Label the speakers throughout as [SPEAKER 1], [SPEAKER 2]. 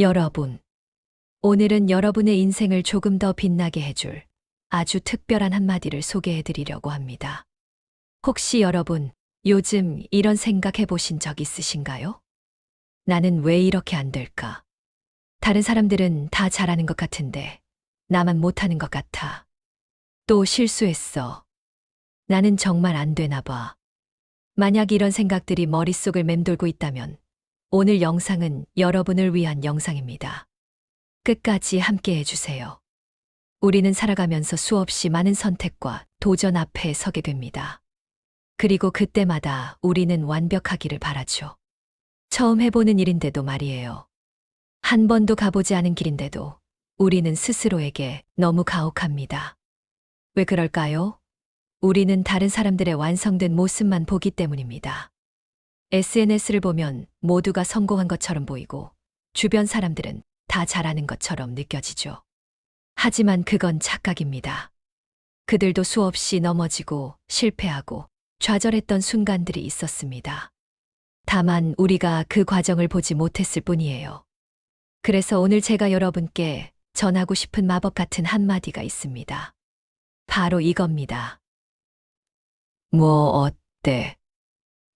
[SPEAKER 1] 여러분, 오늘은 여러분의 인생을 조금 더 빛나게 해줄 아주 특별한 한마디를 소개해 드리려고 합니다. 혹시 여러분, 요즘 이런 생각 해보신 적 있으신가요? 나는 왜 이렇게 안 될까? 다른 사람들은 다 잘하는 것 같은데, 나만 못하는 것 같아. 또 실수했어. 나는 정말 안 되나 봐. 만약 이런 생각들이 머릿속을 맴돌고 있다면, 오늘 영상은 여러분을 위한 영상입니다. 끝까지 함께 해주세요. 우리는 살아가면서 수없이 많은 선택과 도전 앞에 서게 됩니다. 그리고 그때마다 우리는 완벽하기를 바라죠. 처음 해보는 일인데도 말이에요. 한 번도 가보지 않은 길인데도 우리는 스스로에게 너무 가혹합니다. 왜 그럴까요? 우리는 다른 사람들의 완성된 모습만 보기 때문입니다. SNS를 보면 모두가 성공한 것처럼 보이고 주변 사람들은 다 잘하는 것처럼 느껴지죠. 하지만 그건 착각입니다. 그들도 수없이 넘어지고 실패하고 좌절했던 순간들이 있었습니다. 다만 우리가 그 과정을 보지 못했을 뿐이에요. 그래서 오늘 제가 여러분께 전하고 싶은 마법 같은 한마디가 있습니다. 바로 이겁니다. 뭐 어때?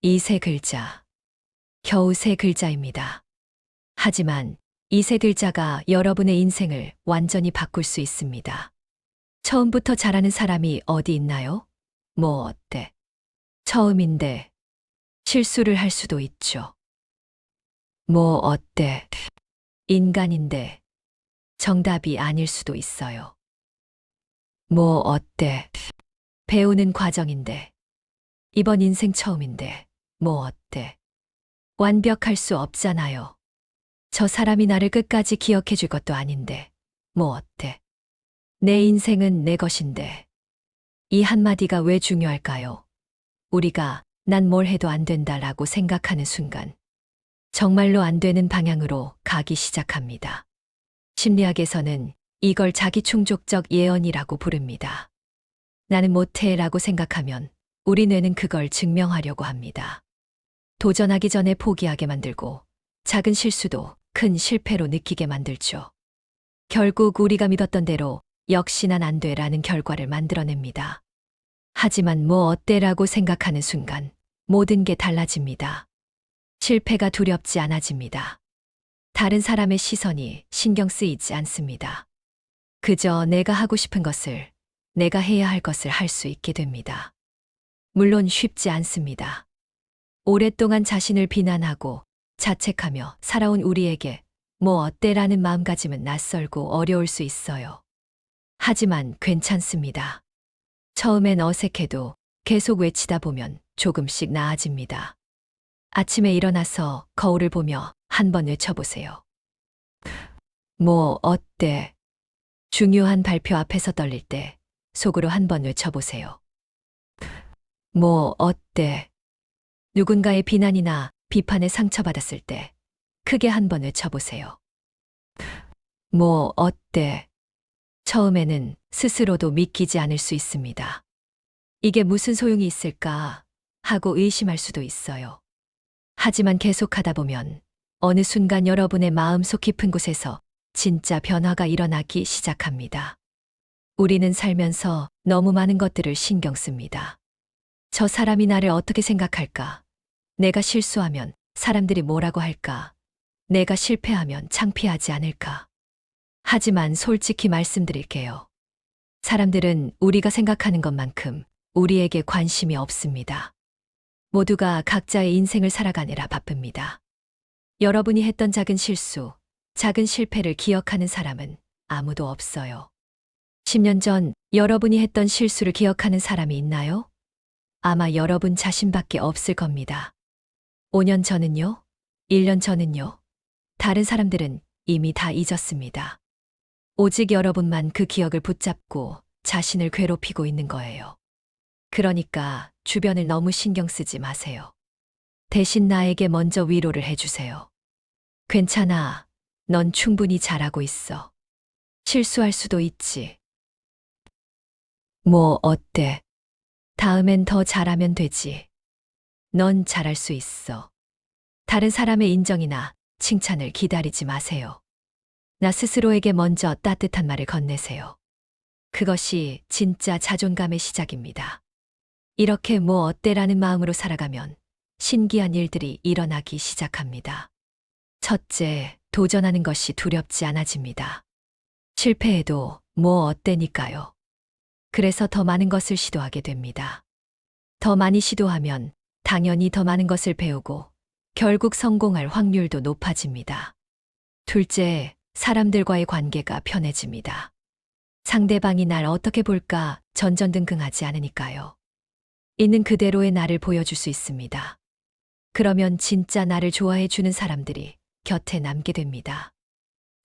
[SPEAKER 1] 이 세 글자. 겨우 세 글자입니다. 하지만 이 세 글자가 여러분의 인생을 완전히 바꿀 수 있습니다. 처음부터 잘하는 사람이 어디 있나요? 뭐 어때? 처음인데 실수를 할 수도 있죠. 뭐 어때? 인간인데 정답이 아닐 수도 있어요. 뭐 어때? 배우는 과정인데 이번 인생 처음인데 뭐 어때? 완벽할 수 없잖아요. 저 사람이 나를 끝까지 기억해 줄 것도 아닌데 뭐 어때? 내 인생은 내 것인데 이 한마디가 왜 중요할까요? 우리가 난 뭘 해도 안 된다라고 생각하는 순간 정말로 안 되는 방향으로 가기 시작합니다. 심리학에서는 이걸 자기 충족적 예언이라고 부릅니다. 나는 못해라고 생각하면 우리 뇌는 그걸 증명하려고 합니다. 도전하기 전에 포기하게 만들고 작은 실수도 큰 실패로 느끼게 만들죠. 결국 우리가 믿었던 대로 역시 난 안 돼라는 결과를 만들어냅니다. 하지만 뭐 어때라고 생각하는 순간 모든 게 달라집니다. 실패가 두렵지 않아집니다. 다른 사람의 시선이 신경 쓰이지 않습니다. 그저 내가 하고 싶은 것을, 내가 해야 할 것을 할 수 있게 됩니다. 물론 쉽지 않습니다. 오랫동안 자신을 비난하고 자책하며 살아온 우리에게 뭐 어때라는 마음가짐은 낯설고 어려울 수 있어요. 하지만 괜찮습니다. 처음엔 어색해도 계속 외치다 보면 조금씩 나아집니다. 아침에 일어나서 거울을 보며 한 번 외쳐보세요. 뭐 어때? 중요한 발표 앞에서 떨릴 때 속으로 한 번 외쳐보세요. 뭐 어때? 누군가의 비난이나 비판에 상처받았을 때 크게 한 번 외쳐보세요. 뭐 어때? 처음에는 스스로도 믿기지 않을 수 있습니다. 이게 무슨 소용이 있을까 하고 의심할 수도 있어요. 하지만 계속하다 보면 어느 순간 여러분의 마음 속 깊은 곳에서 진짜 변화가 일어나기 시작합니다. 우리는 살면서 너무 많은 것들을 신경 씁니다. 저 사람이 나를 어떻게 생각할까? 내가 실수하면 사람들이 뭐라고 할까? 내가 실패하면 창피하지 않을까? 하지만 솔직히 말씀드릴게요. 사람들은 우리가 생각하는 것만큼 우리에게 관심이 없습니다. 모두가 각자의 인생을 살아가느라 바쁩니다. 여러분이 했던 작은 실수, 작은 실패를 기억하는 사람은 아무도 없어요. 10년 전 여러분이 했던 실수를 기억하는 사람이 있나요? 아마 여러분 자신밖에 없을 겁니다. 5년 전은요? 1년 전은요? 다른 사람들은 이미 다 잊었습니다. 오직 여러분만 그 기억을 붙잡고 자신을 괴롭히고 있는 거예요. 그러니까 주변을 너무 신경 쓰지 마세요. 대신 나에게 먼저 위로를 해주세요. 괜찮아. 넌 충분히 잘하고 있어. 실수할 수도 있지. 뭐 어때? 다음엔 더 잘하면 되지. 넌 잘할 수 있어. 다른 사람의 인정이나 칭찬을 기다리지 마세요. 나 스스로에게 먼저 따뜻한 말을 건네세요. 그것이 진짜 자존감의 시작입니다. 이렇게 뭐 어때라는 마음으로 살아가면 신기한 일들이 일어나기 시작합니다. 첫째, 도전하는 것이 두렵지 않아집니다. 실패해도 뭐 어때니까요. 그래서 더 많은 것을 시도하게 됩니다. 더 많이 시도하면 당연히 더 많은 것을 배우고 결국 성공할 확률도 높아집니다. 둘째, 사람들과의 관계가 편해집니다. 상대방이 날 어떻게 볼까 전전등긍하지 않으니까요. 있는 그대로의 나를 보여줄 수 있습니다. 그러면 진짜 나를 좋아해 주는 사람들이 곁에 남게 됩니다.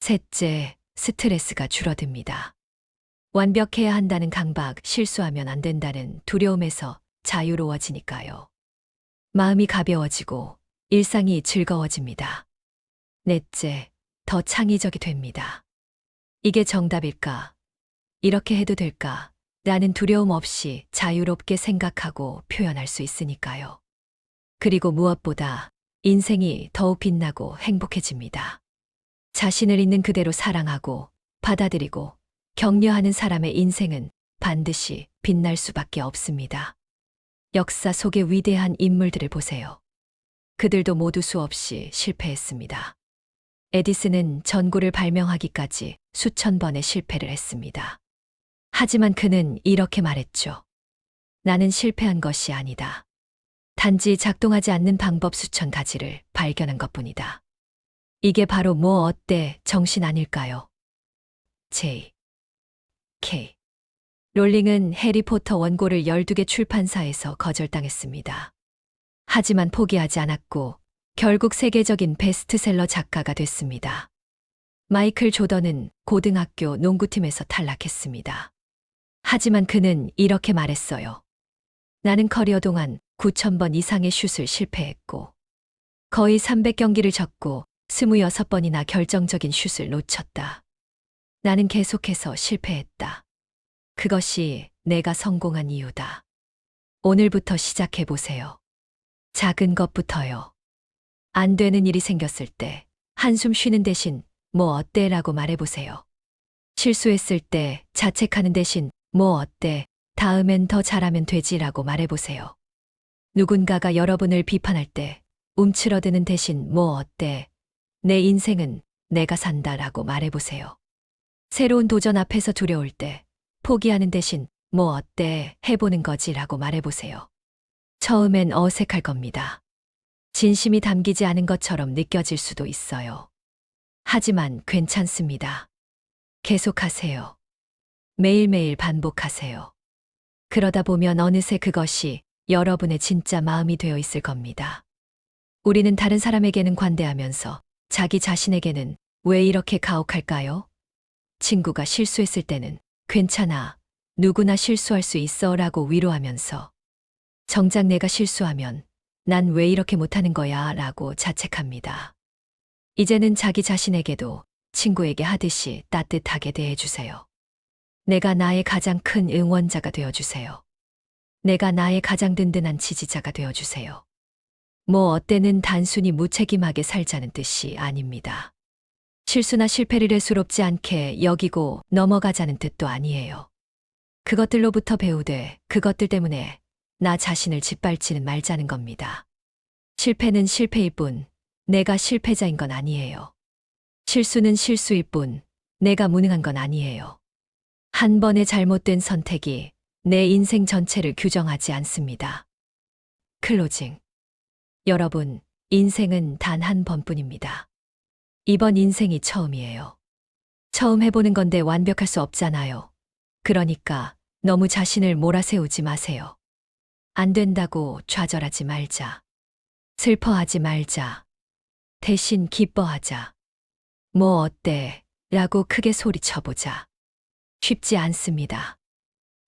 [SPEAKER 1] 셋째, 스트레스가 줄어듭니다. 완벽해야 한다는 강박, 실수하면 안 된다는 두려움에서 자유로워지니까요. 마음이 가벼워지고 일상이 즐거워집니다. 넷째, 더 창의적이 됩니다. 이게 정답일까? 이렇게 해도 될까? 라는 두려움 없이 자유롭게 생각하고 표현할 수 있으니까요. 그리고 무엇보다 인생이 더욱 빛나고 행복해집니다. 자신을 있는 그대로 사랑하고 받아들이고 격려하는 사람의 인생은 반드시 빛날 수밖에 없습니다. 역사 속의 위대한 인물들을 보세요. 그들도 모두 수없이 실패했습니다. 에디슨은 전구를 발명하기까지 수천 번의 실패를 했습니다. 하지만 그는 이렇게 말했죠. 나는 실패한 것이 아니다. 단지 작동하지 않는 방법 수천 가지를 발견한 것 뿐이다. 이게 바로 뭐 어때 정신 아닐까요? J. K. 롤링은 해리포터 원고를 12개 출판사에서 거절당했습니다. 하지만 포기하지 않았고 결국 세계적인 베스트셀러 작가가 됐습니다. 마이클 조던은 고등학교 농구팀에서 탈락했습니다. 하지만 그는 이렇게 말했어요. 나는 커리어 동안 9,000번 이상의 슛을 실패했고, 거의 300경기를 졌고 26번이나 결정적인 슛을 놓쳤다. 나는 계속해서 실패했다. 그것이 내가 성공한 이유다. 오늘부터 시작해 보세요. 작은 것부터요. 안 되는 일이 생겼을 때 한숨 쉬는 대신 뭐 어때 라고 말해보세요. 실수했을 때 자책하는 대신 뭐 어때 다음엔 더 잘하면 되지 라고 말해보세요. 누군가가 여러분을 비판할 때 움츠러드는 대신 뭐 어때 내 인생은 내가 산다 라고 말해보세요. 새로운 도전 앞에서 두려울 때 포기하는 대신 뭐 어때 해보는 거지라고 말해보세요. 처음엔 어색할 겁니다. 진심이 담기지 않은 것처럼 느껴질 수도 있어요. 하지만 괜찮습니다. 계속하세요. 매일매일 반복하세요. 그러다 보면 어느새 그것이 여러분의 진짜 마음이 되어 있을 겁니다. 우리는 다른 사람에게는 관대하면서 자기 자신에게는 왜 이렇게 가혹할까요? 친구가 실수했을 때는 괜찮아. 누구나 실수할 수 있어 라고 위로하면서 정작 내가 실수하면 난 왜 이렇게 못하는 거야 라고 자책합니다. 이제는 자기 자신에게도 친구에게 하듯이 따뜻하게 대해주세요. 내가 나의 가장 큰 응원자가 되어주세요. 내가 나의 가장 든든한 지지자가 되어주세요. 뭐 어때는 단순히 무책임하게 살자는 뜻이 아닙니다. 실수나 실패를 애수롭지 않게 여기고 넘어가자는 뜻도 아니에요. 그것들로부터 배우되 그것들 때문에 나 자신을 짓밟지는 말자는 겁니다. 실패는 실패일 뿐 내가 실패자인 건 아니에요. 실수는 실수일 뿐 내가 무능한 건 아니에요. 한 번의 잘못된 선택이 내 인생 전체를 규정하지 않습니다. 클로징. 여러분, 인생은 단 한 번뿐입니다. 이번 인생이 처음이에요. 처음 해보는 건데 완벽할 수 없잖아요. 그러니까 너무 자신을 몰아세우지 마세요. 안 된다고 좌절하지 말자. 슬퍼하지 말자. 대신 기뻐하자. 뭐 어때? 라고 크게 소리쳐보자. 쉽지 않습니다.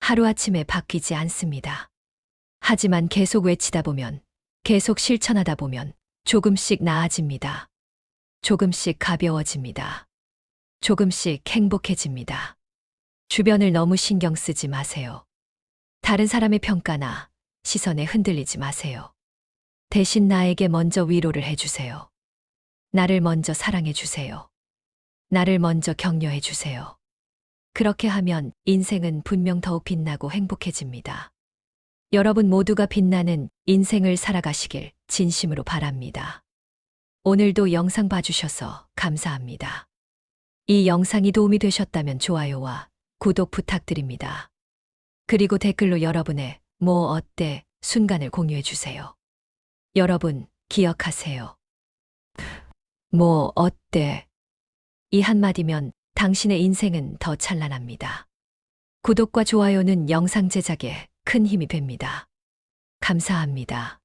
[SPEAKER 1] 하루아침에 바뀌지 않습니다. 하지만 계속 외치다 보면, 계속 실천하다 보면 조금씩 나아집니다. 조금씩 가벼워집니다. 조금씩 행복해집니다. 주변을 너무 신경 쓰지 마세요. 다른 사람의 평가나 시선에 흔들리지 마세요. 대신 나에게 먼저 위로를 해주세요. 나를 먼저 사랑해 주세요. 나를 먼저 격려해 주세요. 그렇게 하면 인생은 분명 더욱 빛나고 행복해집니다. 여러분 모두가 빛나는 인생을 살아가시길 진심으로 바랍니다. 오늘도 영상 봐주셔서 감사합니다. 이 영상이 도움이 되셨다면 좋아요와 구독 부탁드립니다. 그리고 댓글로 여러분의 뭐 어때 순간을 공유해 주세요. 여러분 기억하세요. 뭐 어때? 이 한마디면 당신의 인생은 더 찬란합니다. 구독과 좋아요는 영상 제작에 큰 힘이 됩니다. 감사합니다.